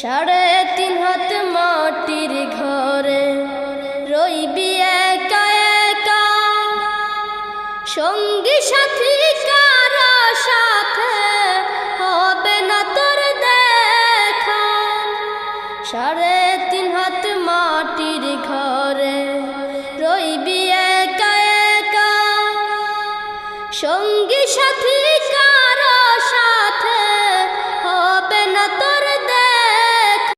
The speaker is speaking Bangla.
সাড়ে তিন হাত মাটির ঘরে। রইবি একা একা। সঙ্গী সাথী কারও সাথে হবে না তোর দেখা। সাড়ে তিন হাত মাটির ঘরে। রইবি একা একা। সঙ্গী সাথী